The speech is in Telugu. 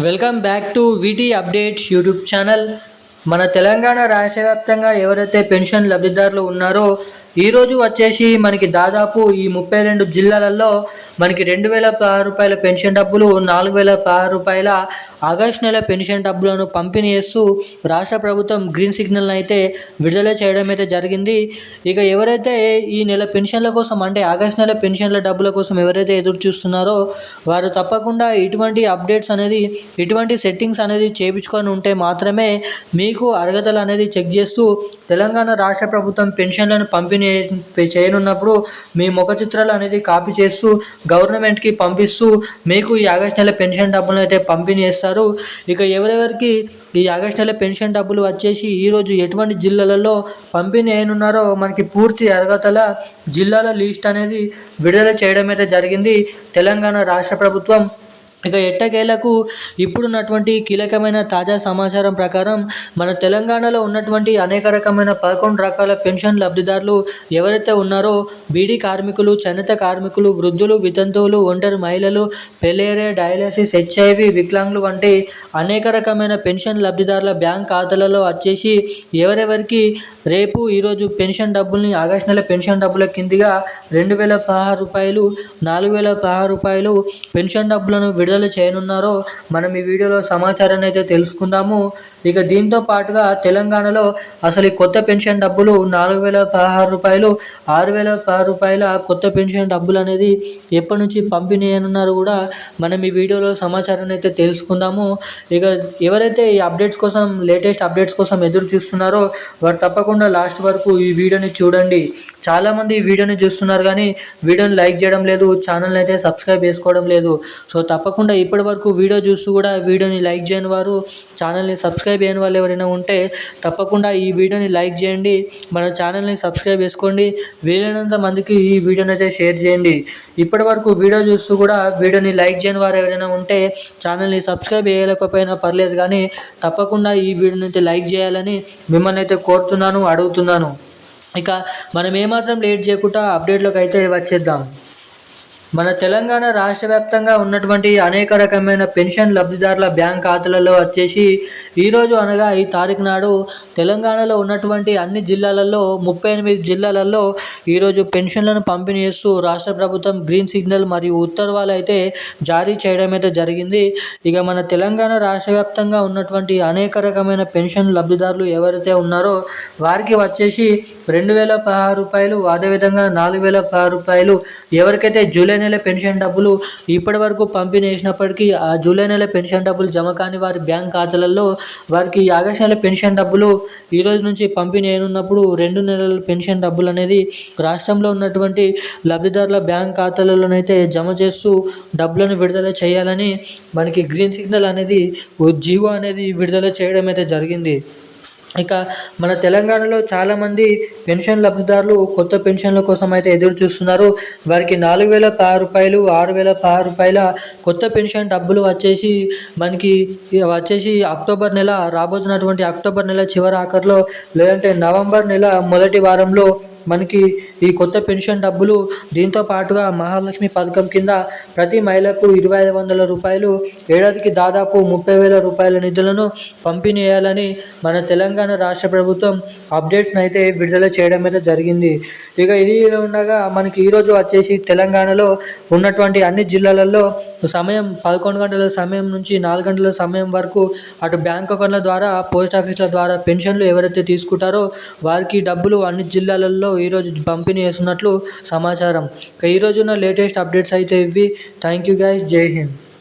Welcome back to VT updates YouTube channel. మన తెలంగాణ రాష్ట్ర వ్యాప్తంగా ఎవరైతే పెన్షన్ లబ్ధిదారులు ఉన్నారో ఈరోజు వచ్చేసి మనకి దాదాపు ఈ ముప్పై రెండు జిల్లాలలో మనకి రెండు వేల రూపాయల పెన్షన్ డబ్బులు నాలుగు వేల రూపాయల ఆగస్టు నెల పెన్షన్ డబ్బులను పంపిణీ చేస్తూ రాష్ట్ర ప్రభుత్వం గ్రీన్ సిగ్నల్ అయితే విడుదల చేయడం అయితే జరిగింది. ఇక ఎవరైతే ఈ నెల పెన్షన్ల కోసం అంటే ఆగస్టు నెల పెన్షన్ల డబ్బుల కోసం ఎవరైతే ఎదురు చూస్తున్నారో వారు తప్పకుండా ఇటువంటి అప్డేట్స్ అనేది ఇటువంటి సెట్టింగ్స్ అనేది చేయించుకొని ఉంటే మాత్రమే మీకు అర్హతలు అనేది చెక్ చేస్తూ తెలంగాణ రాష్ట్ర ప్రభుత్వం పెన్షన్లను పంపిణీ చేయనున్నప్పుడు మీ ముఖ చిత్రాలు అనేది కాపీ చేస్తూ గవర్నమెంట్కి పంపిస్తూ మీకు ఈ ఆగస్టు నెల పెన్షన్ డబ్బులు అయితే పంపిణీ చేస్తారు ఇక ఎవరెవరికి ఈ ఆగస్టు నెల పెన్షన్ డబ్బులు వచ్చేసి ఈరోజు ఎటువంటి జిల్లాలలో పంపిణీ అయినున్నారో మనకి పూర్తి అర్హతల జిల్లాల లిస్ట్ అనేది విడుదల చేయడం అయితే జరిగింది. తెలంగాణ రాష్ట్ర ప్రభుత్వం ఇక ఎట్టకేలకు ఇప్పుడున్నటువంటి కీలకమైన తాజా సమాచారం ప్రకారం మన తెలంగాణలో ఉన్నటువంటి అనేక రకమైన పదకొండు రకాల పెన్షన్ లబ్ధిదారులు ఎవరైతే ఉన్నారో బీడీ కార్మికులు చేనేత కార్మికులు వృద్ధులు వితంతువులు ఒంటరి మహిళలు పెలేరే డయాలసిస్ హెచ్ఐవి వికలాంగులు వంటి అనేక రకమైన పెన్షన్ లబ్ధిదారుల బ్యాంక్ ఖాతాలలో వచ్చేసి ఎవరెవరికి రేపు ఈరోజు పెన్షన్ డబ్బుల్ని ఆగస్టు నెల పెన్షన్ డబ్బుల కిందిగా రెండు వేల పదహారు రూపాయలు నాలుగు వేల పదహారు రూపాయలు పెన్షన్ డబ్బులను విడుదల చేయనున్నారో మనం ఈ వీడియోలో సమాచారాన్ని అయితే తెలుసుకుందాము. ఇక దీంతో పాటుగా తెలంగాణలో అసలు ఈ కొత్త పెన్షన్ డబ్బులు నాలుగు వేల పదహారు రూపాయలు ఆరు వేల పదహారు రూపాయల కొత్త పెన్షన్ డబ్బులు అనేది ఎప్పటి నుంచి పంపిణీ అనున్నారు కూడా మనం ఈ వీడియోలో సమాచారాన్ని అయితే తెలుసుకుందాము. ఇక ఎవరైతే ఈ అప్డేట్స్ కోసం లేటెస్ట్ అప్డేట్స్ కోసం ఎదురు చూస్తున్నారో వారు తప్పకుండా లాస్ట్ వరకు ఈ వీడియోని చూడండి. చాలామంది ఈ వీడియోని చూస్తున్నారు కానీ వీడియోని లైక్ చేయడం లేదు ఛానల్ని అయితే సబ్స్క్రైబ్ చేసుకోవడం లేదు. సో తప్పకుండా ఇప్పటి వరకు వీడియో చూస్తూ కూడా వీడియోని లైక్ చేయని వారు ఛానల్ని సబ్స్క్రైబ్ చేయని వాళ్ళు ఎవరైనా ఉంటే తప్పకుండా ఈ వీడియోని లైక్ చేయండి. మన ఛానల్ని సబ్స్క్రైబ్ చేసుకోండి. వీలైనంత మందికి ఈ వీడియోని అయితే షేర్ చేయండి. ఇప్పటి వరకు వీడియో చూస్తూ కూడా వీడియోని లైక్ చేయని వారు ఎవరైనా ఉంటే ఛానల్ని సబ్స్క్రైబ్ చేయలేకపోయినా పర్లేదు కానీ తప్పకుండా ఈ వీడియోని అయితే లైక్ చేయాలని మిమ్మల్ని అయితే కోరుతున్నాను అడుగుతున్నాను. ఇక మనం ఏమాత్రం లేట్ చేయకుండా అప్డేట్లోకి అయితే వచ్చేద్దాం. మన తెలంగాణ రాష్ట్ర వ్యాప్తంగా ఉన్నటువంటి అనేక రకమైన పెన్షన్ లబ్ధిదారుల బ్యాంక్ ఖాతాలలో వచ్చేసి ఈరోజు అనగా ఈ తారీఖు నాడు తెలంగాణలో ఉన్నటువంటి అన్ని జిల్లాలలో ముప్పై ఎనిమిది జిల్లాలలో ఈరోజు పెన్షన్లను పంపిణీ చేస్తూ రాష్ట్ర ప్రభుత్వం గ్రీన్ సిగ్నల్ మరియు ఉత్తర్వాలు అయితే జారీ చేయడం అయితే జరిగింది. ఇక మన తెలంగాణ రాష్ట్ర వ్యాప్తంగా ఉన్నటువంటి అనేక రకమైన పెన్షన్ లబ్ధిదారులు ఎవరైతే ఉన్నారో వారికి వచ్చేసి రెండు వేల పదహారు రూపాయలు అదేవిధంగా నాలుగు వేల పదహారు రూపాయలు ఎవరికైతే జూలై నెల పెన్షన్ డబ్బులు ఇప్పటి వరకు పంపిణీ చేసినప్పటికీ ఆ జూలై నెల పెన్షన్ డబ్బులు జమ కాని వారి బ్యాంక్ ఖాతాలలో వారికి ఆగస్టు నెల పెన్షన్ డబ్బులు ఈ రోజు నుంచి పంపిణీ అయినప్పుడు రెండు నెలల పెన్షన్ డబ్బులు అనేది రాష్ట్రంలో ఉన్నటువంటి లబ్ధిదారుల బ్యాంక్ ఖాతాలలోనైతే జమ చేస్తూ డబ్బులను విడుదల చేయాలని మనకి గ్రీన్ సిగ్నల్ అనేది జీవో అనేది విడుదల చేయడం అయితే జరిగింది. ఇక మన తెలంగాణలో చాలామంది పెన్షన్ లబ్ధిదారులు కొత్త పెన్షన్ల కోసం అయితే ఎదురు చూస్తున్నారు. వారికి నాలుగు వేల పది రూపాయలు ఆరు వేల పది రూపాయల కొత్త పెన్షన్ డబ్బులు వచ్చేసి మనకి వచ్చేసి అక్టోబర్ నెల రాబోతున్నటువంటి అక్టోబర్ నెల చివరి ఆఖరిలో లేదంటే నవంబర్ నెల మొదటి వారంలో మనకి ఈ కొత్త పెన్షన్ డబ్బులు దీంతో పాటుగా మహాలక్ష్మి పథకం కింద ప్రతి మహిళకు ఇరవై ఐదు వందల రూపాయలు ఏడాదికి దాదాపు ముప్పై వేల రూపాయల నిధులను పంపిణీ చేయాలని మన తెలంగాణ రాష్ట్ర ప్రభుత్వం అప్డేట్స్ని అయితే విడుదల చేయడం అయితే జరిగింది. ఇక ఇది ఉండగా మనకి ఈరోజు వచ్చేసి తెలంగాణలో ఉన్నటువంటి అన్ని జిల్లాలలో సమయం పదకొండు గంటల సమయం నుంచి నాలుగు గంటల సమయం వరకు అటు బ్యాంక్ అకౌంట్ల ద్వారా పోస్ట్ ఆఫీసుల ద్వారా పెన్షన్లు ఎవరైతే తీసుకుంటారో వారికి డబ్బులు అన్ని జిల్లాలలో ఈరోజు పంపిణీ చేస్తున్నట్లు సమాచారం. ఇక ఈరోజున్న లేటెస్ట్ అప్డేట్స్ అయితే ఇవి. థ్యాంక్ యూ గైస్ జై హింద్.